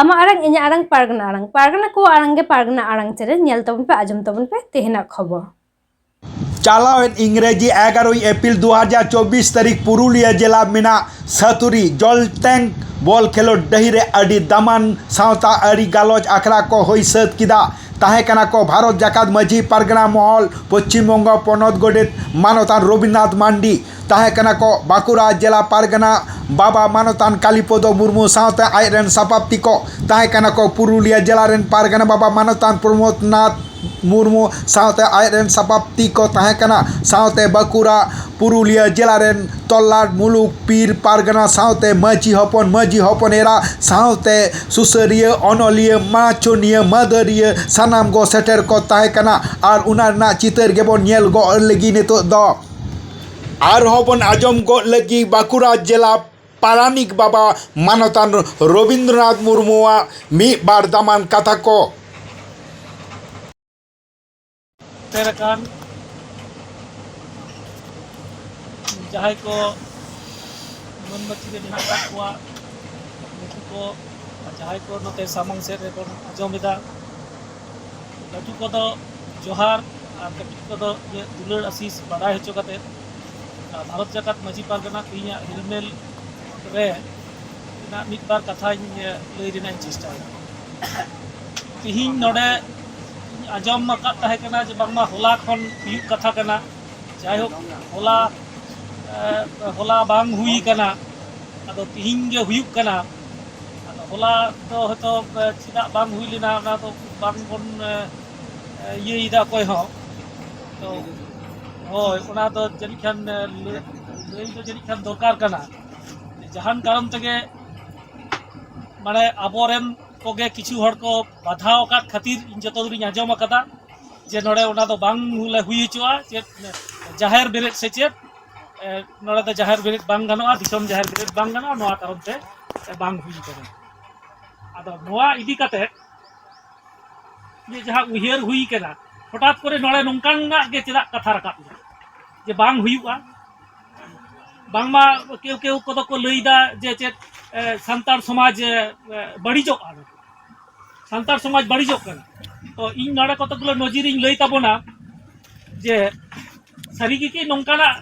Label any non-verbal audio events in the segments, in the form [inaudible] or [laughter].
ᱟᱢᱟ ᱟᱨᱟᱝ ᱤᱧᱟᱹᱜ ᱟᱨᱟᱝ ᱯᱟᱨᱜᱟᱱᱟ ᱟᱨᱟᱝ ᱯᱟᱨᱜᱟᱱᱟ ᱠᱚ ᱟᱨᱟᱝ ᱜᱮ ᱯᱟᱨᱜᱟᱱᱟ ᱟᱨᱟᱝ ᱪᱮᱨᱮ ᱧᱮᱞ ᱛᱟᱵᱚᱱ ᱯᱮ ᱟᱸᱡᱚᱢ ᱛᱟᱵᱚᱱ ᱯᱮ ᱛᱮᱦᱮᱱᱟᱜ ᱠᱷᱚᱵᱚᱨ চালাওয়েন ইংরেজি এগারোই এপ্রিল দু হাজার চব্বিশ তারিখ পুরুলিয়া জেলা মেনা সাতুরি জল ট্যাঙ্ক বল খেলোড ডাহিরে আডি দামান সাঁওতা আড়ি গালজ আখড়া কো হই সাত কিদা তাহেকানা কো ভারত জাকাত মাঝি পারগনা মহল পশ্চিমবঙ্গ পনত গোডেত মানতান রবীন্দ্রনাথ মান্ডি তাহেকানা কো বাঁকুড়া জেলা পারগনা বাবা মানতান কালীপদ মুর্মু সাঁওতে আইরেন সাপাপ্তি কো তাহেকানা কো পুরুলিয়া জেলারেন পারগনা বাবা মানতান প্রমোদনাথ ᱢᱩᱨᱢᱩ ᱥᱟᱶᱛᱮ ᱟᱡᱨᱮᱱ ᱥᱟᱯᱟᱯᱛᱤ ᱠᱚ ᱛᱟᱦᱮᱸ ᱠᱟᱱᱟ ᱥᱟᱶᱛᱮ ᱵᱟᱸᱠᱩᱲᱟ ᱯᱩᱨᱩᱞᱤᱭᱟᱹ ᱡᱮᱞᱟ ᱨᱮᱱ ᱛᱚᱞᱞᱟᱴ ᱢᱩᱞᱩᱠ ᱯᱤᱨ ᱯᱟᱨᱜᱟᱱᱟ ᱥᱟᱶᱛᱮ ᱢᱟᱹᱡᱷᱤ ᱦᱚᱯᱚᱱ ᱢᱟᱹᱡᱷᱤ ᱦᱚᱯᱚᱱ ᱮᱨᱟ ᱥᱟᱶᱛᱮ ᱥᱩᱥᱟᱹᱨᱤᱭᱟᱹ ᱚᱱᱚᱞᱤᱭᱟᱹ ᱢᱟᱪᱚᱱᱤᱭᱟᱹ ᱢᱟᱹᱫᱟᱹᱨᱤᱭᱟᱹ ᱥᱟᱱᱟᱢ ᱠᱚ ᱥᱮᱴᱮᱨ ᱠᱚ ᱛᱟᱦᱮᱸ ᱠᱟᱱᱟ ᱟᱨ ᱚᱱᱟ ᱨᱮᱱᱟᱜ ᱪᱤᱛᱟᱹᱨ ᱜᱮᱵᱚᱱ ᱧᱮᱞ ᱜᱚᱫ ᱞᱟᱹᱜᱤᱫ ᱱᱤᱛᱚᱜ ᱫᱚ ᱟᱨᱦᱚᱸ ᱵᱚᱱ ᱟᱸᱡᱚᱢ ᱜᱚᱫ ᱞᱟᱹᱜᱤᱫ ᱵᱟᱸᱠᱩᱲᱟ ᱡᱮᱞᱟ ᱯᱟᱨᱟᱱᱤᱠ ᱵᱟᱵᱟ ᱢᱟᱱᱚᱛᱟᱱ ᱨᱚᱵᱤᱱᱫᱨᱚᱱᱟᱛᱷ ᱢᱩᱨᱢᱩᱣᱟᱜ ᱢᱤᱫ ᱵᱟᱨ ᱫᱟᱢᱟᱱ ᱠᱟᱛᱷᱟ ᱠᱚ ᱥᱮᱴᱮᱨ ᱟᱠᱟᱱ ᱡᱟᱦᱟᱸᱭ ᱠᱚ ᱢᱟᱹᱱ ᱢᱟᱹᱪᱷᱤ ᱨᱮ ᱢᱮᱱᱟᱜ ᱟᱠᱟᱫ ᱠᱚᱣᱟ ᱱᱩᱠᱩ ᱠᱚ ᱟᱨ ᱡᱟᱦᱟᱸᱭ ᱠᱚ ᱱᱚᱛᱮ ᱥᱟᱢᱟᱝ ᱥᱮᱫ ᱨᱮᱵᱚᱱ ᱟᱸᱡᱚᱢᱮᱫᱟ ᱞᱟᱹᱴᱩ ᱠᱚᱫᱚ ᱡᱚᱦᱟᱨ ᱟᱨ ᱠᱟᱹᱴᱤᱡ ᱠᱚᱫᱚ ᱤᱧᱟᱹᱜ ᱫᱩᱞᱟᱹᱲ ᱟᱥᱤᱥ ᱵᱟᱰᱟᱭ ᱦᱚᱪᱚ ᱠᱟᱛᱮᱫ ᱟᱨ ᱵᱷᱟᱨᱚᱛ ᱡᱟᱠᱟᱛ ᱢᱟᱺᱡᱷᱤ ᱯᱟᱨᱜᱟᱱᱟ ᱛᱮᱦᱮᱧᱟᱜ ᱦᱤᱨᱢᱮᱞ ᱨᱮ ᱨᱮᱱᱟᱜ ᱢᱤᱫ ᱵᱟᱨ ᱠᱟᱛᱷᱟᱧ ᱞᱟᱹᱭ ᱨᱮᱱᱟᱜ ᱤᱧ ᱪᱮᱥᱴᱟᱭᱟ [coughs] ᱛᱮᱦᱮᱧ ᱱᱚᱰᱮ ᱟᱸᱡᱚᱢ ᱟᱠᱟᱫ ᱛᱟᱦᱮᱸ ᱠᱟᱱᱟ ᱡᱮ ᱵᱟᱝᱢᱟ ᱦᱚᱞᱟ ᱠᱷᱚᱱ ᱦᱩᱭᱩᱜ ᱠᱟᱛᱷᱟ ᱠᱟᱱᱟ ᱡᱟᱭᱦᱳᱠ ᱦᱚᱞᱟ ᱦᱚᱞᱟ ᱵᱟᱝ ᱦᱩᱭ ᱠᱟᱱᱟ ᱟᱫᱚ ᱛᱤᱦᱤᱧ ᱜᱮ ᱦᱩᱭᱩᱜ ᱠᱟᱱᱟ ᱟᱫᱚ ᱦᱚᱞᱟ ᱫᱚ ᱦᱚᱭᱛᱚ ᱪᱮᱫᱟᱜ ᱵᱟᱝ ᱦᱩᱭ ᱞᱮᱱᱟ ᱚᱱᱟ ᱫᱚ ᱵᱟᱝᱵᱚᱱ ᱤᱭᱟᱹᱭᱮᱫᱟ ᱚᱠᱚᱭ ᱦᱚᱸ ᱛᱚ ᱦᱳᱭ ᱚᱱᱟ ᱫᱚ ᱡᱟᱹᱱᱤᱡ ᱠᱷᱟᱱ ᱞᱟᱹᱭ ᱫᱚ ᱡᱟᱹᱱᱤᱡ ᱠᱷᱟᱱ ᱫᱚᱨᱠᱟᱨ ᱠᱟᱱᱟ ᱡᱟᱦᱟᱱ ᱠᱟᱨᱚᱱ ᱛᱮᱜᱮ মানে আবরেন ᱠᱚᱜᱮ ᱠᱤᱪᱷᱩ ᱦᱚᱲ ᱠᱚ ᱵᱟᱫᱷᱟᱣ ᱟᱠᱟᱫ ᱠᱷᱟᱹᱛᱤᱨ ᱤᱧ ᱡᱚᱛᱚ ᱫᱚᱞᱤᱧ ᱟᱸᱡᱚᱢ ᱟᱠᱟᱫᱟ ᱡᱮ ᱱᱚᱰᱮ ᱚᱱᱟ ᱫᱚ ᱵᱟᱝ ᱞᱮ ᱦᱩᱭ ᱦᱚᱪᱚᱜᱼᱟ ᱪᱮᱫ ᱡᱟᱦᱮᱨ ᱵᱮᱨᱮᱫ ᱥᱮ ᱪᱮᱫ ᱱᱚᱰᱮ ᱫᱚ ᱡᱟᱦᱮᱨ ᱵᱮᱨᱮᱫ ᱵᱟᱝ ᱜᱟᱱᱚᱜᱼᱟ ᱫᱤᱥᱚᱢ ᱡᱟᱦᱮᱨ ᱵᱮᱨᱮᱫ ᱵᱟᱝ ᱜᱟᱱᱚᱜᱼᱟ ᱱᱚᱣᱟ ᱠᱟᱨᱚᱱ ᱛᱮ ᱵᱟᱝ ᱦᱩᱭ ᱟᱠᱟᱱᱟ ᱟᱫᱚ ᱱᱚᱣᱟ ᱤᱫᱤ ᱠᱟᱛᱮᱫ ᱡᱮ ᱡᱟᱦᱟᱸ ᱩᱭᱦᱟᱹᱨ ᱦᱩᱭ ᱟᱠᱟᱱᱟ ᱦᱚᱴᱟᱛ ᱠᱚᱨᱮ ᱱᱚᱰᱮ ᱱᱚᱝᱠᱟᱱᱟᱜ ᱜᱮ ᱪᱮᱫᱟᱜ ᱠᱟᱛᱷᱟ ᱨᱟᱠᱟᱵ ᱮᱱᱟ ᱡᱮ ᱵᱟᱝ ᱦᱩᱭᱩᱜᱼᱟ ᱵᱟᱝᱢᱟ কেউ কেউ কত কো লইদা যে চেত সান্তাল সমাজ বাড়িজোগ আনো ᱥᱟᱱᱛᱟᱲ ᱥᱚᱢᱟᱡᱽ ᱵᱟᱹᱲᱤᱡᱚᱜ ᱠᱟᱱᱟ ᱛᱚ ᱤᱧ ᱱᱚᱰᱮ ᱠᱚᱛᱚᱠᱜᱩᱞᱳ ᱱᱚᱡᱤᱨᱤᱧ ᱞᱟᱹᱭ ᱛᱟᱵᱚᱱᱟ ᱡᱮ ᱥᱟᱹᱨᱤ ᱜᱮ ᱱᱚᱝᱠᱟᱱᱟᱜ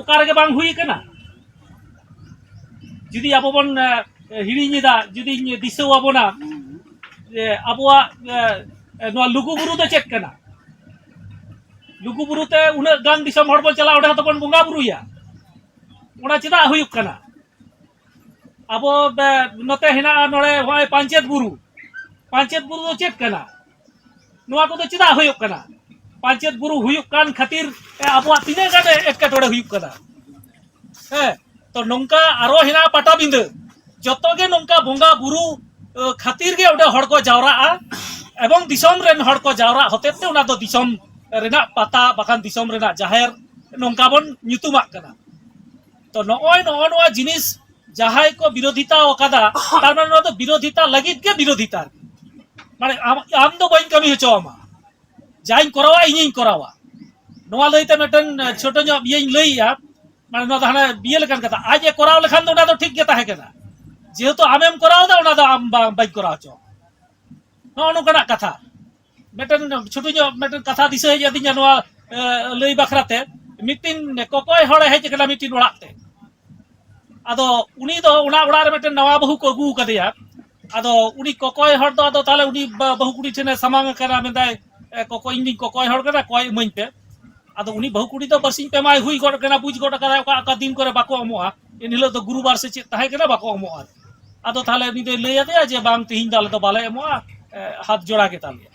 ᱚᱠᱟ ᱨᱮᱜᱮ ᱵᱟᱝ ᱦᱩᱭ ᱟᱠᱟᱱᱟ ᱡᱩᱫᱤ ᱟᱵᱚ ᱵᱚᱱ ᱦᱤᱲᱤᱧ ᱮᱫᱟ ᱡᱩᱫᱤᱧ ᱫᱤᱥᱟᱹᱣᱟᱵᱚᱱᱟ ᱡᱮ ᱟᱵᱚᱣᱟᱜ ᱱᱚᱣᱟ ᱞᱩᱜᱩᱵᱩᱨᱩ ᱫᱚ ᱪᱮᱫ ᱠᱟᱱᱟ ᱞᱩᱜᱩᱵᱩᱨᱩ ᱛᱮ ᱩᱱᱟᱹᱜ ᱜᱟᱱ ᱫᱤᱥᱚᱢ ᱦᱚᱲ ᱵᱚᱱ ᱪᱟᱞᱟᱜᱼᱟ ᱚᱸᱰᱮ ᱦᱚᱸᱛᱚ ᱵᱚᱱ ᱵᱚᱸᱜᱟ ᱵᱩᱨᱩᱭᱟ ᱚᱱᱟ ᱪᱮᱫᱟᱜ ᱦᱩᱭᱩᱜ ᱠᱟᱱᱟ ᱟᱵᱚ ᱱᱚᱛᱮ ᱦᱮᱱᱟᱜᱼᱟ ᱱᱚᱰᱮ ᱱᱚᱜᱼᱚᱭ ᱯᱟᱧᱪᱮᱛ ᱵᱩᱨᱩ ᱯᱟᱧᱪᱮᱛ ᱵᱩᱨᱩ ᱫᱚ ᱪᱮᱫ ᱠᱟᱱᱟ ᱱᱚᱣᱟ ᱠᱚᱫᱚ ᱪᱮᱫᱟᱜ ᱦᱩᱭᱩᱜ ᱠᱟᱱᱟ ᱯᱟᱧᱪᱮᱛ ᱵᱩᱨᱩ ᱦᱩᱭᱩᱜ ᱠᱟᱱ ᱠᱷᱟᱹᱛᱤᱨ ᱮ, ᱟᱵᱚᱣᱟᱜ ᱛᱤᱱᱟᱹᱜ ᱜᱟᱱ ᱮᱴᱠᱮᱴᱚᱬᱮ ᱦᱩᱭᱩᱜ ᱠᱟᱱᱟ ᱦᱮᱸ ᱛᱚ ᱱᱚᱝᱠᱟ ᱟᱨᱚ ᱦᱮᱱᱟᱜᱼᱟ ᱯᱟᱴᱟᱵᱤᱸᱫᱟᱹ ᱡᱚᱛᱚ ᱜᱮ ᱱᱚᱝᱠᱟ ᱵᱚᱸᱜᱟ ᱵᱩᱨᱩ ᱮ, ᱠᱷᱟᱹᱛᱤᱨ ᱜᱮ ᱚᱸᱰᱮ ᱦᱚᱲ ᱠᱚ ᱡᱟᱣᱨᱟᱜᱼᱟ ᱮᱵᱚᱝ ᱫᱤᱥᱚᱢ ᱨᱮᱱ ᱦᱚᱲ ᱠᱚ ᱡᱟᱣᱨᱟᱜ ᱦᱚᱛᱮᱡ ᱛᱮ ᱚᱱᱟ ᱫᱚ ᱫᱤᱥᱚᱢ ᱨᱮᱱᱟᱜ ᱯᱟᱛᱟ ᱵᱟᱠᱷᱟᱱ ᱫᱤᱥᱚᱢ ᱨᱮᱱᱟᱜ ᱡᱟᱦᱮᱨ ᱱᱚᱝᱠᱟ ᱵᱚᱱ ᱧᱩᱛᱩᱢᱟᱜ ᱠᱟᱱᱟ তো নয় নয় নয় জিনিস যাহাই কো বিরোধিতা ওকাদা তার মানে নয় তো বিরোধিতা লাগিত কে বিরোধিতা ᱢᱟᱱᱮ ᱟᱢ ᱫᱚ ᱵᱟᱹᱧ ᱠᱟᱹᱢᱤ ᱦᱚᱪᱚᱣᱟᱢᱟ ᱡᱟᱧ ᱠᱚᱨᱟᱣᱟ ᱤᱧᱤᱧ ᱠᱚᱨᱟᱣᱟ ᱱᱚᱣᱟ ᱞᱟᱹᱭᱛᱮ ᱢᱤᱫᱴᱮᱱ ᱪᱷᱳᱴᱳ ᱧᱚᱜ ᱤᱭᱟᱹᱧ ᱞᱟᱹᱭᱟ ᱢᱟᱱᱮ ᱱᱚᱣᱟ ᱫᱚ ᱦᱟᱱᱮ ᱵᱤᱭᱮ ᱞᱮᱠᱟᱱ ᱠᱟᱛᱷᱟ ᱟᱡ ᱮ ᱠᱚᱨᱟᱣ ᱞᱮᱠᱷᱟᱱ ᱫᱚ ᱚᱱᱟ ᱫᱚ ᱴᱷᱤᱠ ᱜᱮ ᱛᱟᱦᱮᱸ ᱠᱟᱱᱟ ᱡᱮᱦᱮᱛᱩ ᱟᱢᱮᱢ ᱠᱚᱨᱟᱣᱫᱟ ᱚᱱᱟ ᱫᱚ ᱟᱢ ᱵᱟᱝ ᱵᱟᱹᱧ ᱠᱚᱨᱟᱣ ᱦᱚᱪᱚ ᱱᱚᱜᱼᱚ ᱱᱚᱝᱠᱟᱱᱟᱜ ᱠᱟᱛᱷᱟ ᱢᱤᱫᱴᱮᱱ ᱪᱷᱳᱴᱳ ᱧᱚᱜ ᱢᱤᱫᱴᱮᱱ ᱠᱟᱛᱷᱟ ᱫᱤᱥᱟᱹ ᱦᱮᱡ ᱟᱹᱫᱤᱧᱟ ᱱᱚᱣᱟ ᱞᱟᱹᱭ ᱵᱟᱠᱷᱨᱟᱛᱮ ᱢᱤᱫᱴᱤᱱ ᱠᱚᱠᱚᱭ ᱦᱚᱲᱮ ᱦᱮᱡ ᱟᱠᱟᱱᱟ ᱢᱤᱫᱴᱤᱱ ᱚᱲᱟᱜ ᱛᱮ ᱟᱫᱚ ᱩᱱᱤ ᱫᱚ ᱚᱱᱟ ᱚᱲᱟᱜ ᱨᱮ ᱢᱤᱫᱴᱮᱱ ᱱᱟᱣᱟ ᱵᱟᱹᱦᱩ ᱠᱚ ᱟᱹᱜᱩ ᱟᱠᱟᱫᱮᱭᱟ ᱟᱫᱚ ᱩᱱᱤ ᱠᱚᱠᱚᱭ ᱦᱚᱲ ᱫᱚ ᱟᱫᱚ ᱛᱟᱦᱞᱮ ᱩᱱᱤ ᱵᱟᱹᱦᱩ ᱠᱩᱲᱤ ᱴᱷᱮᱱᱮ ᱥᱟᱢᱟᱝ ᱟᱠᱟᱱᱟ ᱢᱮᱱᱫᱟᱭ ᱠᱚᱠᱚᱭ ᱤᱧ ᱫᱩᱧ ᱠᱚᱠᱚᱭ ᱦᱚᱲ ᱠᱟᱱᱟ ᱠᱚᱭ ᱤᱢᱟᱹᱧ ᱯᱮ ᱟᱫᱚ ᱩᱱᱤ ᱵᱟᱹᱦᱩ ᱠᱩᱲᱤ ᱫᱚ ᱵᱟᱨᱥᱤᱧ ᱯᱮ ᱢᱟᱭ ᱦᱩᱭ ᱜᱚᱫ ᱠᱟᱱᱟ ᱵᱩᱡ ᱜᱚᱫ ᱠᱟᱫᱟᱭ ᱚᱠᱟ ᱚᱠᱟ ᱫᱤᱱ ᱠᱚᱨᱮ ᱵᱟᱠᱚ ᱮᱢᱚᱜᱼᱟ ᱮᱱᱦᱤᱞᱳᱜ ᱫᱚ ᱜᱩᱨᱩᱵᱟᱨ ᱥᱮ ᱪᱮᱫ ᱛᱟᱦᱮᱸ ᱠᱟᱱᱟ ᱵᱟᱠᱚ ᱮᱢᱚᱜᱼᱟ ᱟᱫᱚ ᱛᱟᱦᱞᱮ ᱩᱱᱤ ᱫᱚᱭ ᱞᱟᱹᱭ ᱟᱫᱮᱭᱟ ᱡᱮ ᱵᱟᱝ ᱛᱤᱦᱤᱧ ᱫᱚ ᱟᱞᱮ ᱫᱚ ᱵᱟᱞᱮ ᱮᱢᱚᱜᱼᱟ ᱦᱟᱛ ᱡᱚᱲᱟ ᱜᱮᱛᱟᱞᱮᱭᱟ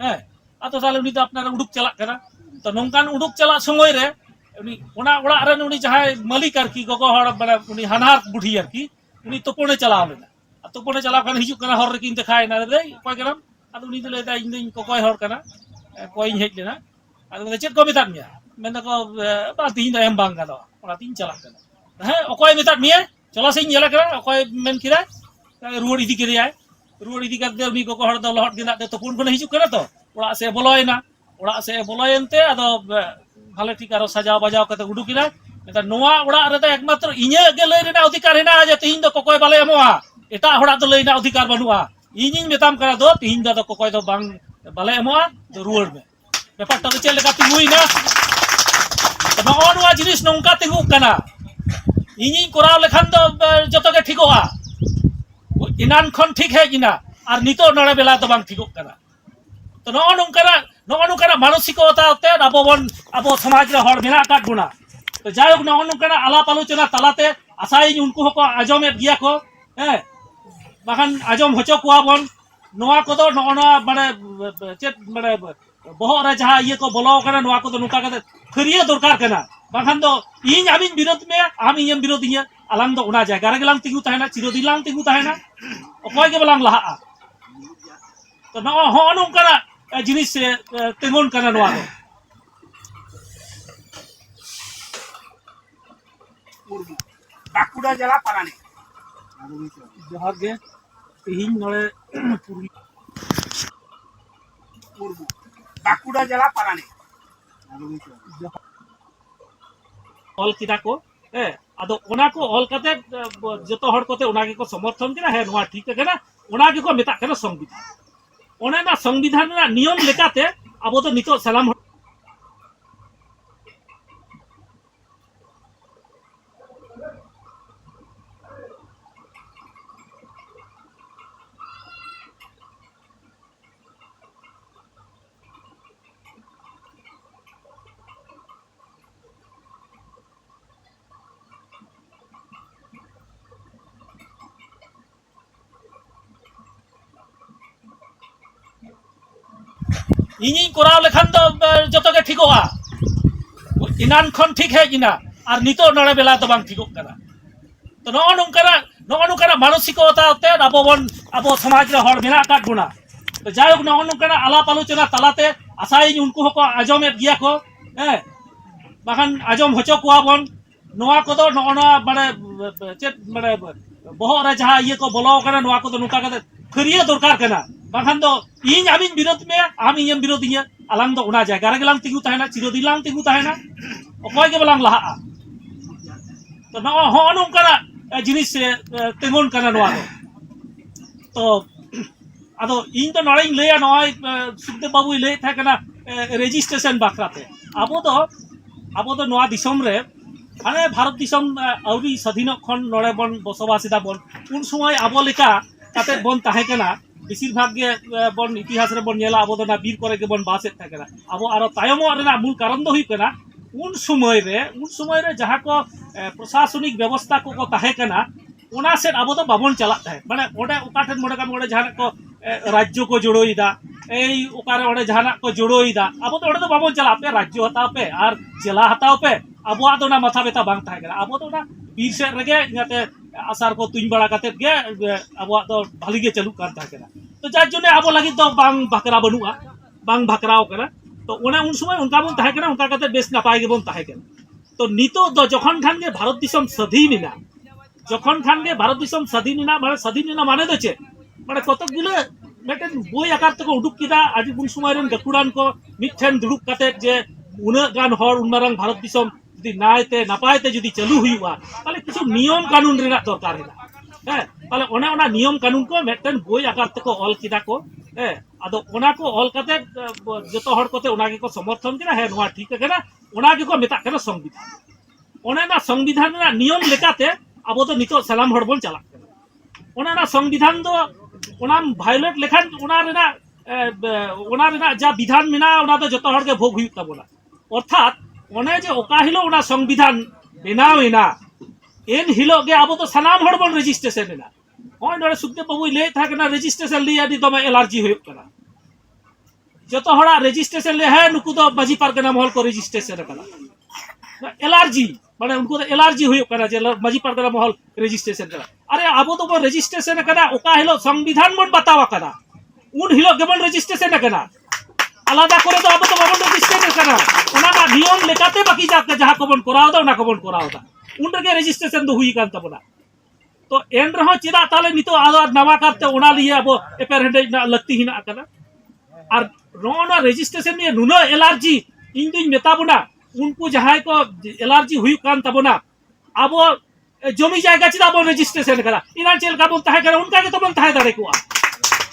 ᱦᱮᱸ ᱟᱫᱚ ᱛᱟᱦᱞᱮ ᱩᱱᱤ ᱫᱚ ᱟᱯᱱᱟᱨ ᱩᱰᱩᱠ ᱪᱟᱞᱟᱜ ᱠᱟᱱᱟ ᱛᱚ ᱱᱚᱝᱠᱟᱱ ᱩᱰᱩᱠ ᱪᱟᱞᱟᱜ ᱥᱚᱢᱚᱭ ᱨᱮ ᱩᱱᱤ ᱚᱱᱟ ᱚᱲᱟᱜ ᱨᱮᱱ ᱩᱱᱤ ᱡᱟᱦᱟᱸᱭ ᱢᱟᱹᱞᱤᱠ ᱟᱨᱠᱤ ᱜᱚᱜᱚ ᱦᱚᱲ ᱢᱟᱱᱮ ᱩᱱᱤ ᱦᱟᱱᱦᱟᱨ ᱵᱩᱰᱷᱤ ᱟᱨᱠᱤ ᱩᱱᱤ ᱛᱳᱯᱳᱱᱮ ᱪᱟᱞᱟᱣ ᱞᱮᱱᱟ ᱟᱛᱳ ᱠᱚᱨᱮ ᱪᱟᱞᱟᱣ ᱠᱟᱱᱟ ᱦᱤᱡᱩᱜ ᱠᱟᱱᱟ ᱦᱚᱨ ᱨᱮᱠᱤᱱ ᱫᱮᱠᱷᱟᱭ ᱱᱟ ᱫᱟᱹᱭ ᱚᱠᱚᱭ ᱠᱟᱱᱟ ᱟᱫᱚ ᱩᱱᱤ ᱫᱚᱭ ᱞᱟᱹᱭᱫᱟ ᱤᱧ ᱫᱚᱧ ᱠᱚᱠᱚᱭ ᱦᱚᱲ ᱠᱟᱱᱟ ᱠᱚᱭᱤᱧ ᱦᱮᱡ ᱞᱮᱱᱟ ᱟᱫᱚ ᱪᱮᱫ ᱠᱚ ᱢᱮᱛᱟᱫ ᱢᱮᱭᱟ ᱢᱮᱱᱫᱟᱠᱚ ᱵᱟ ᱛᱤᱦᱤᱧ ᱫᱚ ᱮᱢ ᱵᱟᱝ ᱜᱟᱱᱚᱜᱼᱟ ᱚᱱᱟᱛᱤᱧ ᱪᱟᱞᱟᱜ ᱠᱟᱱᱟ ᱦᱮᱸ ᱚᱠᱚᱭ ᱢᱮᱛᱟᱫ ᱢᱮᱭᱟ ᱪᱚᱞᱟ ᱥᱮᱧ ᱧᱮᱞ ᱠᱟᱱᱟ ᱚᱠᱚᱭ ᱢᱮᱱ ᱠᱮᱫᱟ ᱨᱩᱣᱟᱹᱲ ᱤᱫᱤ ᱠᱮᱫᱮᱭᱟᱭ ᱨᱩᱣᱟᱹᱲ ᱤᱫᱤ ᱠᱟᱛᱮ ᱩᱱᱤ ᱠᱚᱠᱚ ᱦᱚᱲ ᱫᱚ ᱞᱚᱦᱚᱫ ᱜᱮᱸᱫᱟᱜ ᱛᱮ ᱛᱩᱯᱩᱱ ᱠᱷᱚᱱᱮ ᱦᱤᱡᱩᱜ ᱠᱟᱱᱟ ᱛᱚ ᱚᱲᱟᱜ ᱥᱮᱫ ᱵᱚᱞᱚᱭᱮᱱᱟ ᱚᱲᱟᱜ ᱥᱮᱫ ᱵᱚᱞᱚᱭᱮᱱ ᱛᱮ ᱟᱫᱚ ᱵᱷᱟᱞᱮ ᱴᱷᱤᱠ ᱟᱨᱚ ᱥᱟᱡᱟᱣ ᱵᱟᱡᱟᱣ ᱠᱟᱛᱮ ᱩᱰᱩᱠ ᱮᱱᱟ ᱱᱚᱣᱟ ᱚᱲᱟᱜ ᱨᱮᱫᱚ ᱮᱠᱢᱟᱛᱨᱚ ᱤᱧᱟᱹᱜ ᱜᱮ ᱞᱟᱹᱭ ᱨᱮᱱᱟᱜ ᱚᱫᱷᱤᱠᱟᱨ ᱦᱮᱱᱟᱜᱼᱟ ᱡᱮ ᱛᱤᱦᱤᱧ ᱫᱚ ᱠᱚᱠᱚᱭ ᱵᱟᱞᱮ ᱮᱢᱚᱜᱼᱟ ᱮᱴᱟᱜ ᱦᱚᱲᱟᱜ ᱫᱚ ᱞᱟᱹᱭ ᱨᱮᱱᱟᱜ ᱚᱫᱷᱤᱠᱟᱨ ᱵᱟᱹᱱᱩᱜᱼᱟ ᱤᱧᱤᱧ ᱢᱮᱛᱟᱢ ᱠᱟᱱᱟ ᱫᱚ ᱛᱤᱦᱤᱧ ᱫᱚ ᱠᱚᱠᱚᱭ ᱫᱚ ᱵᱟᱝ ᱵᱟᱞᱮ ᱮᱢᱚᱜᱼᱟ ᱨᱩᱣᱟᱹᱲ ᱢᱮ ᱵᱮᱯᱟᱨᱴᱟ ᱫᱚ ᱪᱮᱫ ᱞᱮᱠᱟ ᱛᱤᱸᱜᱩᱭᱮᱱᱟ ᱱᱚᱜᱼᱚ ᱱᱚᱣᱟ ᱡᱤᱱᱤᱥ ᱱᱚᱝᱠᱟ ᱛᱤᱸᱜᱩᱜ ᱠᱟᱱᱟ ᱤᱧᱤᱧ ᱠᱚᱨᱟᱣ ᱞᱮᱠᱷᱟᱱ ᱫᱚ ᱡᱚᱛᱚ ᱜᱮ ᱴᱷᱤᱠᱚᱜᱼᱟ ᱮᱱᱟᱱ ᱠᱷᱚᱱ ᱴᱷᱤᱠ ᱦᱮᱡ ᱮᱱᱟ ᱟᱨ ᱱᱤᱛᱚᱜ ᱱᱚᱲᱟ ᱵᱮᱞᱟ ᱫᱚ ᱵᱟᱝ ᱴᱷᱤᱠᱚᱜ ᱠᱟᱱᱟ ᱛᱚ ᱱᱚᱜᱼᱚ ᱱᱚᱝᱠᱟᱱᱟᱜ ᱱᱚᱜᱼᱚ ᱱᱚᱝᱠᱟᱱᱟᱜ ᱢᱟᱱᱚᱥᱤᱠᱚᱛᱟ ᱛᱮ ᱟᱵᱚ ᱵᱚᱱ ᱟᱵᱚ ᱥᱚᱢᱟᱡᱽ ᱨᱮ ᱦᱚᱲ ᱢᱮᱱᱟᱜ ᱟᱠᱟᱫ ᱵᱚᱱᱟ ᱡᱟᱭᱦᱳᱠ ᱱᱚᱜᱼᱚ ᱱᱚᱝᱠᱟᱱᱟᱜ ᱟᱞᱟᱯ ᱟᱞᱳᱪᱚᱱᱟ ᱛᱟᱞᱟᱛᱮ ᱟᱥᱟᱭᱤᱧ ᱩᱱᱠᱩ ᱦᱚᱸᱠᱚ ᱟᱸᱡᱚᱢᱮᱫ ᱜᱮᱭᱟ ᱠᱚ ᱦᱮᱸ ᱵᱟᱠᱷᱟᱱ ᱟᱸᱡᱚᱢ ᱦᱚᱪᱚ ᱠᱚᱣᱟ ᱵᱚᱱ ᱱᱚᱣᱟ ᱠᱚᱫᱚ ᱱᱚᱜᱼᱚᱱᱟ ᱢᱟᱱᱮ ᱪᱮᱫ ᱢᱟᱱᱮ ᱵᱚᱦᱚᱜ ᱨᱮ ᱡᱟᱦᱟᱸ ᱤᱭᱟᱹ ᱠᱚ ᱵᱚᱞᱚ ᱟᱠᱟᱱᱟ ᱱᱚᱣᱟ ᱠᱚᱫᱚ ᱱᱚᱝᱠᱟ ᱠᱟᱛᱮ ᱠᱷᱟᱹᱨᱤᱭᱟᱹ ᱫᱚᱨᱠᱟর ᱠᱟᱱᱟ ᱵᱟᱠᱷᱟᱱ ᱫᱚ ᱤᱧ ᱟᱢᱤᱧ ᱵᱤᱨᱳᱫ ᱢᱮᱭᱟ ᱟᱢ ᱤᱧᱮᱢ ᱵᱤᱨᱳᱫᱤᱧᱟ ᱟᱞᱟᱝ ᱫᱚ ᱚᱱᱟ ᱡᱟᱭᱜᱟ ᱨᱮᱜᱮ ᱞᱟᱝ ᱛᱤᱸᱜᱩ ᱛᱟᱦᱮᱱᱟ ᱪᱤᱨᱚᱫᱤᱱ ᱞᱟᱝ ᱛᱤᱸᱜᱩ ᱛᱟᱦᱮᱱᱟ ᱚᱠᱚᱭ ᱜᱮ ᱵᱟᱞᱟᱝ ᱞᱟᱦᱟᱜᱼᱟ ᱛᱚ ᱱᱚᱜᱼᱚ ᱦᱚᱸ ᱱᱚᱝᱠᱟᱱᱟᱜ ᱡᱤᱱᱤᱥ ᱛᱤᱸᱜᱩᱱ ᱠᱟᱱᱟ ᱱᱚᱣᱟ ᱫᱚ বাঁকুড়া জেলা পারানি ᱡᱚᱦᱟᱨ ᱜᱮ ᱛᱮᱦᱮᱧ ᱱᱚᱰᱮ ᱯᱩᱨᱵᱚ ᱵᱟᱸᱠᱩᱲᱟ ᱡᱮᱞᱟ ᱯᱟᱨᱟᱱᱤ ᱚᱞ ᱠᱮᱫᱟ ᱠᱚ ᱦᱮᱸ ᱟᱫᱚ ᱚᱱᱟ ᱠᱚ ᱚᱞ ᱠᱟᱛᱮ ᱡᱚᱛᱚ ᱦᱚᱲ ᱠᱚᱛᱮ ᱚᱱᱟ ᱜᱮᱠᱚ ᱥᱚᱢᱚᱨᱛᱷᱚᱱ ᱠᱮᱫᱟ ᱦᱮᱸ ᱱᱚᱣᱟ ᱴᱷᱤᱠ ᱠᱟᱱᱟ ᱚᱱᱟ ᱜᱮᱠᱚ ᱢᱮᱛᱟᱜ ᱠᱟᱱᱟ ᱥᱚᱝᱵᱤᱫᱷᱟᱱ ᱚᱱᱮ ᱚᱱᱟ ᱥᱚᱝᱵᱤᱫᱷᱟᱱ ᱨᱮᱱᱟᱜ ᱱᱤᱭᱚᱢ ᱞᱮᱠᱟᱛᱮ ᱟᱵᱚ ᱫᱚ ᱱᱤᱛᱚᱜ ᱥᱟᱱᱟᱢ ᱦᱚᱲ ᱤᱧᱤᱧ ᱠᱚᱨᱟᱣ ᱞᱮᱠᱷᱟᱱ ᱫᱚ ᱡᱚᱛᱚ ᱜᱮ ᱴᱷᱤᱠᱚᱜᱼᱟ ᱮᱱᱟᱱ ᱠᱷᱚᱱ ᱴᱷᱤᱠ ᱦᱮᱡ ᱮᱱᱟ ᱟᱨ ᱱᱤᱛᱚᱜ ᱱᱚᱰᱮ ᱵᱮᱞᱟ ᱫᱚ ᱵᱟᱝ ᱴᱷᱤᱠᱚᱜ ᱠᱟᱱᱟ ᱛᱚ ᱱᱚᱜᱼᱚ ᱱᱚᱝᱠᱟᱱᱟᱜ ᱱᱚᱜᱼᱚ ᱱᱚᱝᱠᱟᱱᱟᱜ ᱢᱟᱱᱚᱥᱤᱠᱚᱛᱟ ᱛᱮ ᱟᱵᱚ ᱵᱚᱱ ᱟᱵᱚ ᱥᱚᱢᱟᱡᱽ ᱨᱮ ᱦᱚᱲ ᱢᱮᱱᱟᱜ ᱟᱠᱟᱫ ᱵᱚᱱᱟ ᱛᱚ ᱡᱟᱭᱦᱳᱠ ᱱᱚᱜᱼᱚ ᱱᱚᱝᱠᱟᱱᱟᱜ ᱟᱞᱟᱯ ᱟᱞᱳᱪᱚᱱᱟ ᱛᱟᱞᱟᱛᱮ ᱟᱥᱟᱭᱟᱹᱧ ᱩᱱᱠᱩ ᱦᱚᱸᱠᱚ ᱟᱸᱡᱚᱢᱮᱫ ᱜᱮᱭᱟ ᱠᱚ ᱦᱮᱸ ᱵᱟᱠᱷᱟᱱ ᱟᱸᱡᱚᱢ ᱦᱚᱪᱚ ᱠᱚᱣᱟ ᱵᱚᱱ ᱱᱚᱣᱟ ᱠᱚᱫᱚ ᱱᱚᱜᱼᱚ ᱱᱚᱣᱟ ᱢᱟᱱᱮ ᱪᱮᱫ ᱢᱟᱱᱮ ᱵᱚᱦᱚᱜ ᱨᱮ ᱡᱟᱦᱟᱸ ᱤᱭᱟᱹ ᱠᱚ ᱵᱚᱞᱚ ᱟᱠᱟᱱᱟ ᱱᱚᱣᱟ ᱠᱚᱫᱚ ᱱᱚᱝᱠᱟ ᱠᱟᱛᱮ ᱯᱷᱟᱹᱨᱭᱟᱹ ᱫᱚᱨᱠᱟর ᱠᱟᱱᱟ ᱵᱟᱝᱠᱷᱟᱱ ᱫᱚ ᱤᱧ ᱟᱢᱤᱧ ᱵᱤᱨᱳᱫ ᱢᱮᱭᱟ ᱟᱢ ᱤᱧᱮᱢ ᱵᱤᱨᱳᱫᱤᱧᱟ ᱟᱞᱟᱝ ᱫᱚ ᱚᱱᱟ ᱡᱟᱭᱜᱟ ᱨᱮᱜᱮ ᱞᱟᱝ ᱛᱤᱸᱜᱩ ᱛᱟᱦᱮᱱᱟ ᱪᱤᱨᱚᱫᱤᱱ ᱞᱟᱝ ᱛᱤᱸᱜᱩ ᱛᱟᱦᱮᱱᱟ ᱚᱠᱚᱭ ᱜᱮ ᱵᱟᱞᱟᱝ ᱞᱟᱦᱟᱜᱼᱟ ᱛᱚ ᱱᱚᱜᱼᱚᱭ ᱦᱚᱸᱜᱼᱚ ᱱᱚᱝᱠᱟᱱᱟᱜ ᱡᱤᱱᱤᱥ ᱛᱤᱸᱜᱩᱱ ᱠᱟᱱᱟ ᱱᱚᱣᱟ ᱫᱚ ᱛᱚ ᱟᱫᱚ ᱤᱧ ᱫᱚ ᱱᱚᱲᱮᱧ ᱞᱟᱹᱭᱟ ᱱᱚᱜᱼᱚᱭ ᱥᱩᱠᱫᱮᱵ ᱵᱟᱵᱩᱭ ᱞᱟᱹᱭᱮᱫ ᱛᱟᱦᱮᱸ ᱠᱟᱱᱟ রেজিস্ট্রেশন বাখরাতে আবদো আবদো নোয়া দিশম রে মানে ভারত দিশম আউরি স্বাধীন খন নড়ে বন বসবাস এদা বন উন সময় আবো লেখা তাতে বন তাহে কেনা বেশিরভাগে ইতিহাসের আবদনা বীর করে বন থাকে না। মূল কারণ দো উন সময় উন সময় রে প্রশাসনিক ব্যবস্থা কো সেট আবো মানে তো বাবন চালাত থাকে মানে ওটা ওকাঠেন মোড়ে কাম ওটা রাজ্য কো জোড়া এই ওকারে ওটা যাহা কো আবো তো ওটা তো বাবন চালা পে, রাজ্য হতাও পে, আর জেলা হতাও পে। আবো মাথা বেতা বাং থাকে আবো তো বীর সেগে ᱟᱥᱟᱨ ᱠᱚ ᱛᱩᱧ ᱵᱟᱲᱟ ᱠᱟᱛᱮᱫ ᱜᱮ ᱟᱵᱚᱣᱟᱜ ᱫᱚ ᱵᱷᱟᱹᱞᱤ ᱜᱮ ᱪᱟᱹᱞᱩᱜ ᱠᱟᱱ ᱛᱟᱦᱮᱸ ᱠᱟᱱᱟ ᱛᱚ ᱡᱟᱨ ᱡᱚᱱᱱᱮ ᱟᱵᱚ ᱞᱟᱹᱜᱤᱫ ᱫᱚ ᱵᱟᱝ ᱵᱷᱟᱠᱨᱟ ᱵᱟᱹᱱᱩᱜᱼᱟ ᱵᱟᱝ ᱵᱷᱟᱠᱨᱟᱣ ᱠᱟᱱᱟ ᱛᱚ ᱚᱱᱟ ᱩᱱ ᱥᱚᱢᱚᱭ ᱚᱱᱠᱟ ᱵᱚᱱ ᱛᱟᱦᱮᱸ ᱠᱟᱱᱟ ᱚᱱᱠᱟ ᱠᱟᱛᱮᱫ ᱵᱮᱥ ᱱᱟᱯᱟᱭ ᱜᱮᱵᱚᱱ ᱛᱟᱦᱮᱸ ᱠᱟᱱᱟ ᱛᱚ ᱱᱤᱛᱚᱜ ᱫᱚ ᱡᱚᱠᱷᱚᱱ ᱠᱷᱟᱱ ᱜᱮ ᱵᱷᱟᱨᱚᱛ ᱫᱤᱥᱚᱢ ᱥᱟᱹᱫᱷᱤᱱ ᱮᱱᱟ যখন খানকে ভারত দিশম স্বাধীন না মানে স্বাধীন না মানে দেছে মানে কতগুলো মেটেন বই আকার থেকে উডুক কিদা আজি কোন সময় রেন গাকুড়ান কো মিঠেন দুড়ুক কাতে যে উনা গান হর উনমারাং ভারত দিশম ᱡᱩᱫᱤ ᱱᱟᱭᱛᱮ ᱱᱟᱯᱟᱭᱛᱮ ᱡᱩᱫᱤ ᱪᱟᱹᱞᱩ ᱦᱩᱭᱩᱜᱼᱟ ᱛᱟᱦᱚᱞᱮ ᱠᱤᱪᱷᱩ ᱱᱤᱭᱚᱢ ᱠᱟᱹᱱᱩᱱ ᱨᱮᱱᱟᱜ ᱫᱚᱨᱠᱟᱨ ᱢᱮᱱᱟᱜᱼᱟ ᱦᱮᱸ ᱛᱟᱦᱚᱞᱮ ᱚᱱᱮ ᱚᱱᱟ ᱱᱤᱭᱚᱢ ᱠᱟᱹᱱᱩᱱ ᱠᱚ ᱢᱤᱫᱴᱮᱱ ᱵᱳᱭ ᱟᱠᱟᱨ ᱛᱮᱠᱚ ᱚᱞ ᱠᱮᱫᱟ ᱠᱚ ᱦᱮᱸ ᱟᱫᱚ ᱚᱱᱟ ᱠᱚ ᱚᱞ ᱠᱟᱛᱮ ᱡᱚᱛᱚ ᱦᱚᱲ ᱠᱚᱛᱮ ᱚᱱᱟ ᱜᱮᱠᱚ ᱥᱚᱢᱚᱨᱛᱷᱚᱱ ᱠᱮᱫᱟ ᱦᱮᱸ ᱱᱚᱣᱟ ᱴᱷᱤᱠ ᱟᱠᱟᱱᱟ ᱚᱱᱟ ᱜᱮᱠᱚ ᱢᱮᱛᱟᱜ ᱠᱟᱱᱟ ᱥᱚᱝᱵᱤᱫᱷᱟᱱ ᱚᱱᱮ ᱚᱱᱟ ᱥᱚᱝᱵᱤᱫᱷᱟᱱ ᱨᱮᱱᱟᱜ ᱱᱤᱭᱚᱢ ᱞᱮᱠᱟᱛᱮ ᱟᱵᱚ ᱫᱚ ᱱᱤᱛᱚᱜ ᱥᱟᱱᱟᱢ ᱦᱚᱲ ᱵᱚᱱ ᱪᱟᱞᱟᱜ ᱠᱟᱱᱟ ᱚᱱᱮ ᱚᱱᱟ ᱥᱚᱝᱵᱤᱫᱷᱟᱱ ᱫᱚ ᱚᱱᱟᱢ ᱵᱷᱟᱭᱳᱞᱮᱴ ᱞᱮᱠᱷᱟᱱ ᱚᱱᱟ ᱨᱮᱱᱟᱜ ᱚᱱᱟ ᱨᱮᱱᱟᱜ ᱡᱟ ᱵᱤᱫᱷᱟᱱ ᱢᱮᱱᱟᱜᱼᱟ ᱚᱱᱟ ᱫᱚ ᱡᱚᱛᱚ ᱦᱚᱲ ᱜᱮ ᱵᱷᱳᱜᱽ ᱦᱩᱭᱩᱜ ᱛᱟᱵᱚᱱᱟ ᱚᱨᱛᱷᱟᱛ ᱚᱱᱮ ᱡᱮ ᱚᱠᱟ ᱦᱤᱞᱳᱜ ᱚᱱᱟ ᱥᱚᱝᱵᱤᱫᱷᱟᱱ ᱵᱮᱱᱟᱣᱮᱱᱟ ᱮᱱ ᱦᱤᱞᱳᱜ ᱜᱮ ᱟᱵᱚ ᱫᱚ ᱥᱟᱱᱟᱢ ᱦᱚᱲ ᱵᱚᱱ ᱨᱮᱡᱤᱥᱴᱨᱮᱥᱚᱱ ᱮᱱᱟ ᱱᱚᱜᱼᱚᱭ ᱱᱚᱰᱮ ᱥᱩᱠᱫᱮᱵ ᱵᱟᱵᱩᱭ ᱞᱟᱹᱭᱮᱫ ᱛᱟᱦᱮᱸ ᱠᱟᱱᱟ ᱨᱮᱡᱤᱥᱴᱨᱮᱥᱚᱱ ᱞᱤᱭᱮ ᱟᱹᱰᱤ ᱫᱚᱢᱮ ᱮᱞᱟᱨᱡᱤ ᱦᱩᱭᱩᱜ ᱠᱟᱱᱟ ᱡᱚᱛᱚ ᱦᱚᱲᱟᱜ ᱨᱮᱡᱤᱥᱴᱨᱮᱥᱚᱱ ᱞᱮ ᱦᱮᱸ ᱱᱩᱠᱩ ᱫᱚ ᱢᱟᱹᱡᱷᱤ ᱯᱟᱨᱜᱟᱱᱟ ᱢᱚᱦᱚᱞ ᱠᱚ ᱨᱮᱡᱤᱥᱴᱨᱮᱥᱚᱱ ᱟᱠᱟᱱᱟ एलआरजी মানে उनको तो एलआरजी হইব কানা যে মাঝি পারগনা মহল রেজিস্ট্রেশন করা আরে আবো তো রেজিস্ট্রেশন কানা ᱚᱠᱟ ᱦᱤᱞᱳᱜ ᱥᱚᱝᱵᱤᱫᱷᱟᱱ ᱵᱚᱱ ᱵᱟᱛᱟᱣ ᱟᱠᱟᱫᱟ ᱩᱱ ᱦᱤᱞᱳᱜ ᱜᱮᱵᱚᱱ রেজিস্ট্রেশন কানা আলাদা করে তো আপাতত ভবনটা সিস্টেমের কানা ওনারা নিয়ম লেখাতে বাকি যাকে যা কবন করাও দাও, না কবন করাও দাও। উনরেগে রেজিস্ট্রেশন তো হুই কান তাবনা तो एन रहा चेदा ताले नितो आदार नवा करते ओना लिए अब एपर हेडे लगती हिना कना और रोना रजिस्ट्रेशन ने नुनो एलआरजी इन दुई मेता बना उनको जहाय को एलआरजी हुई कान तबना अब जमी जायगा चेदा बो रजिस्ट्रेशन करा इना चेल का बोलता है करा उनका के तो बनता है दारे को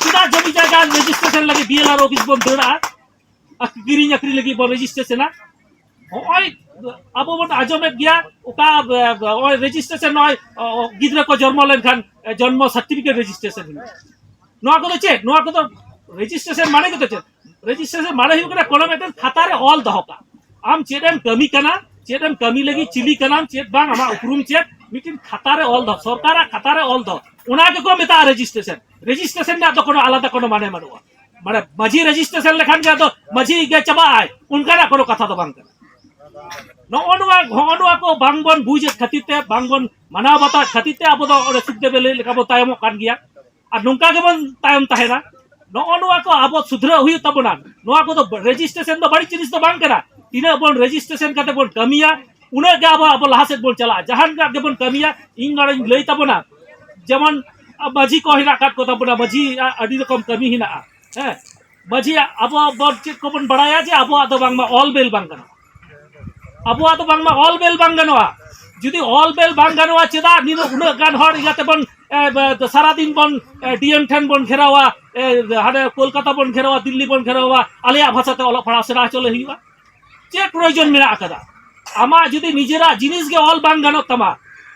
चेदा जमी जायगा रजिस्ट्रेशन लगे बीएलआर बन ᱠᱤᱨᱤᱧ ᱟᱹᱠᱷᱨᱤᱧ ᱞᱟᱹᱜᱤᱫ ᱵᱚᱱ ᱨᱮᱡᱤᱥᱴᱨᱮᱥᱚᱱᱟ ᱦᱚᱸᱜᱼᱚᱭ ᱟᱵᱚ ᱵᱚᱱ ᱟᱸᱡᱚᱢᱮᱫ ᱜᱮᱭᱟ ᱚᱠᱟ ᱱᱚᱜᱼᱚᱭ ᱨᱮᱡᱤᱥᱴᱨᱮᱥᱚᱱ ᱱᱚᱜᱼᱚᱭ ᱜᱤᱫᱽᱨᱟᱹ ᱠᱚ ᱡᱚᱱᱢᱚ ᱞᱮᱱᱠᱷᱟᱱ ᱡᱚᱱᱢᱚ ᱥᱟᱨᱴᱤᱯᱷᱤᱠᱮᱴ ᱨᱮᱡᱤᱥᱴᱨᱮᱥᱚᱱ ᱱᱚᱣᱟ ᱠᱚᱫᱚ ᱪᱮᱫ ᱱᱚᱣᱟ ᱠᱚᱫᱚ ᱨᱮᱡᱤᱥᱴᱨᱮᱥᱚᱱ ᱢᱟᱱᱮ ᱜᱮᱛᱚ ᱪᱮᱫ ᱨᱮᱡᱤᱥᱴᱨᱮᱥᱚᱱ ᱢᱟᱱᱮ ᱦᱩᱭᱩᱜ ᱠᱟᱱᱟ ᱠᱳᱱᱳ ᱢᱤᱫᱴᱮᱱ ᱠᱷᱟᱛᱟᱨᱮ ᱚᱞ ᱫᱚᱦᱚ ᱠᱟᱜ ᱟᱢ ᱪᱮᱫ ᱮᱢ ᱠᱟᱹᱢᱤ ᱠᱟᱱᱟ ᱪᱮᱫ ᱮᱢ ᱠᱟᱹᱢᱤ ᱞᱟᱹᱜᱤᱫ ᱪᱤᱞᱤ ᱠᱟᱱᱟᱢ ᱪᱮᱫ ᱵᱟᱝ ᱟᱢᱟᱜ ᱩᱯᱨᱩᱢ ᱪᱮᱫ ᱢᱤᱫᱴᱮᱱ ᱠᱷᱟᱛᱟᱨᱮ ᱚᱞ ᱫᱚ ᱥᱚᱨᱠᱟᱨᱟᱜ ᱠᱷᱟᱛᱟᱨᱮ ᱚᱞ ᱫᱚ ᱚᱱᱟ ᱜᱮᱠᱚ ᱢᱮᱛᱟᱜᱼᱟ ᱨᱮᱡᱤᱥᱴᱨᱮᱥᱚᱱ ᱨᱮᱡᱤᱥᱴᱨᱮᱥᱚᱱ ᱨᱮᱱᱟᱜ ᱫᱚ ᱠᱳᱱᱳ ᱟᱞᱟᱫᱟ ᱠᱳᱱᱳ ᱢᱟᱱᱮ ᱵᱟᱹᱱᱩᱜᱼᱟ মানে ᱢᱟᱹᱡᱷᱤ ᱨᱮᱡᱤᱥᱴᱨᱮᱥᱚᱱ ᱞᱮᱠᱷᱟᱱ ᱜᱮ ᱟᱫᱚ ᱢᱟᱹᱡᱷᱤ ᱜᱮ ᱪᱟᱵᱟᱜᱼᱟᱭ ᱚᱱᱠᱟᱱᱟᱜ ᱠᱳᱱᱳ ᱠᱟᱛᱷᱟ ᱫᱚ ᱵᱟᱝ ᱠᱟᱱᱟ ᱱᱚᱜᱼᱚ ᱱᱚᱣᱟ ᱱᱚᱜᱼᱚ ᱱᱚᱣᱟ ᱠᱚ ᱵᱟᱝᱵᱚᱱ ᱵᱩᱡᱮᱫ ᱠᱷᱟᱹᱛᱤᱨ ᱛᱮ ᱵᱟᱝᱵᱚᱱ ᱢᱟᱱᱟᱣ ᱵᱟᱛᱟᱣ ᱠᱷᱟᱹᱛᱤᱨ ᱛᱮ ᱟᱵᱚ ᱫᱚ ᱚᱸᱰᱮ ᱥᱩᱠᱫᱮᱵᱮ ᱞᱟᱹᱭ ᱞᱮᱠᱟ ᱵᱚ ᱛᱟᱭᱚᱢᱚᱜ ᱠᱟᱱ ᱜᱮᱭᱟ ᱟᱨ ᱱᱚᱝᱠᱟ ᱜᱮᱵᱚᱱ ᱛᱟᱭᱚᱢ ᱛᱟᱦᱮᱱᱟ ᱱᱚᱜᱼᱚ ᱱᱚᱣᱟ ᱠᱚ ᱟᱵᱚ ᱥᱩᱫᱷᱨᱟᱹᱣ ᱦᱩᱭᱩᱜ ᱛᱟᱵᱚᱱᱟ ᱱᱚᱣᱟ ᱠᱚᱫᱚ ᱨᱮᱡᱤᱥᱴᱨᱮᱥᱚᱱ ᱫᱚ ᱵᱟᱹᱲᱤᱡ ᱡᱤᱱᱤᱥ ᱫᱚ ᱵᱟᱝ ᱠᱟᱱᱟ ᱛᱤᱱᱟᱹᱜ ᱵᱚᱱ ᱨᱮᱡᱤᱥᱴᱨᱮᱥᱚᱱ ᱠᱟᱛᱮ ᱵᱚᱱ ᱠᱟᱹᱢᱤᱭᱟ ᱩᱱᱟᱹᱜ ᱜᱮ ᱟᱵᱚ ᱟᱵᱚ ᱞᱟᱦᱟ ᱥᱮᱫ ᱵᱚᱱ ᱪᱟᱞᱟᱜᱼᱟ ᱡᱟᱦᱟᱱᱟᱜ ᱜᱮᱵᱚᱱ ᱠᱟᱹᱢᱤᱭᱟ ᱤᱧ ᱱᱚᱰᱮᱧ ᱞᱟᱹᱭ ᱛᱟᱵᱚᱱᱟ ᱡᱮᱢᱚᱱ ᱢᱟᱹᱡᱷᱤ ᱠᱚ ᱦᱮᱱᱟᱜ ᱟᱠᱟᱫ ᱠᱚ ᱛᱟᱵᱚᱱᱟ ᱢᱟᱹᱡᱷᱤ ᱟᱹᱰᱤ ᱨᱚᱠᱚᱢ ᱠᱟᱹᱢᱤ ᱦᱮᱱᱟᱜᱼᱟ ᱦᱮᱸ ᱢᱟᱹᱡᱷᱤ ᱟᱵᱚᱣᱟᱜ ᱫᱚ ᱪᱮᱫ ᱠᱚᱵᱚᱱ ᱵᱟᱲᱟᱭᱟ ᱡᱮ ᱟᱵᱚᱣᱟᱜ ᱫᱚ ᱵᱟᱝᱢᱟ ᱚᱞ ᱵᱮᱞ ᱵᱟᱝ ᱜᱟᱱᱚᱜᱼᱟ ᱟᱵᱚᱣᱟᱜ ᱫᱚ ᱵᱟᱝᱢᱟ ᱚᱞ ᱵᱮᱞ ᱵᱟᱝ ᱜᱟᱱᱚᱜᱼᱟ ᱡᱩᱫᱤ ᱚᱞ ᱵᱮᱞ ᱵᱟᱝ ᱜᱟᱱᱚᱜᱼᱟ ᱪᱮᱫᱟᱜ ᱱᱤᱱᱟᱹᱜ ᱩᱱᱟᱹᱜ ᱜᱟᱱ ᱦᱚᱲ ᱤᱭᱟᱹᱛᱮᱵᱚᱱ সারাদিন বন ডিএম ঠেন বন ঘেরাওয়া হানে কলকাতা বন ঘেরাওয়া দিল্লি বন ঘেরাওয়া আলেয়া ভাষাতে অল পড়া সেরা চলে হইবা চে প্রয়োজন মেনা আকাদা আমা যদি নিজেরা জিনিস গে অল বাং গানো তামা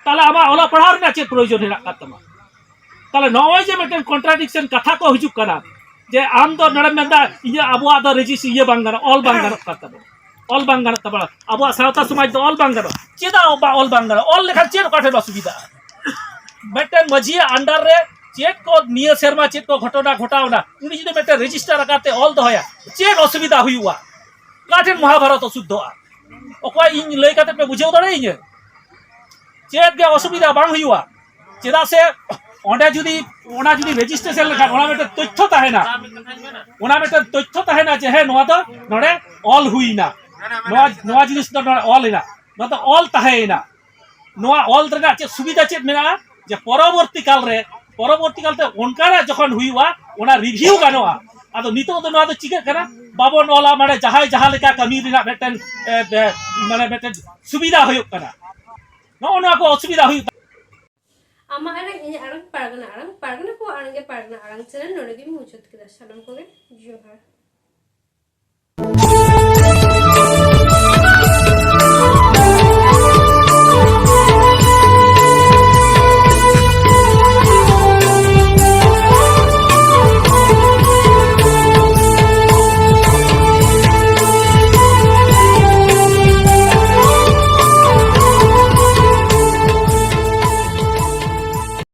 তাহলে আমা অল পড়া রে চে প্রয়োজন হেনা কাতামা তাহলে নয় যে মেটেন কন্ট্রাডিকশন কথা কো হুজুক কানা যে আম তো নড়ে মেন্দা ইয়ে আবুয়া দ রেজিস ইয়ে বাং গানো অল বাং গানো কাদ তামা অল বাং গানো তামা আবুয়া সাঁওতা সমাজ দ অল বাং গানো চেদা অল বাং গানো অল লেখা চেদ কাঠের অসুবিধা। মিটেন মাঝি আন্ডার রে চেক কো নিয়ে সেরমা চেক কো ঘটনা ঘটাওনা উনি যদি মিটেন রেজিস্টার আকাতে অল দহয়া চেক অসুবিধা হুইবা কাঠেন মহাভারত অশুদ্ধা। অকয় ইñ লই কাতে পে বুঝাও দাঁড়াইᱧ চেক গে অসুবিধা বাং হুইবা চেদা সে ওটা যদি ওনা যদি রেজিস্ট্রেশন লেখা ওনা মেটা তথ্য তাহে না। ওনা মেটা তথ্য তাহে না যে হ্যাঁ নোয়া তো নড়ে অল হুই না। নোয়া নোয়া জিনিস তো নড়ে অল না। নোয়া তো অল তাহে না। নোয়া অল রেগা ᱪᱮᱫ সুবিধা ᱪᱮᱫ মেনা যে পরবর্তী কাল রে পরবর্তী কালতে ওনকারা যখন হুইওয়া ওনা রিভিউ গানোয়া আদো নিতো তো নোয়া তো চিকা কানা। বাবন ওলা মানে জাহাই জাহা লেখা কামি রেনা মেটেন মানে মেটেন সুবিধা হয়ক কানা। নোয়া নোয়া কো অসুবিধা হয়ক আমার এই আরং পারগনা আরং পারগনা কো আরং পারগনা আরং চ্যানেল নড়গি মুচত কি দশালম করে জহার।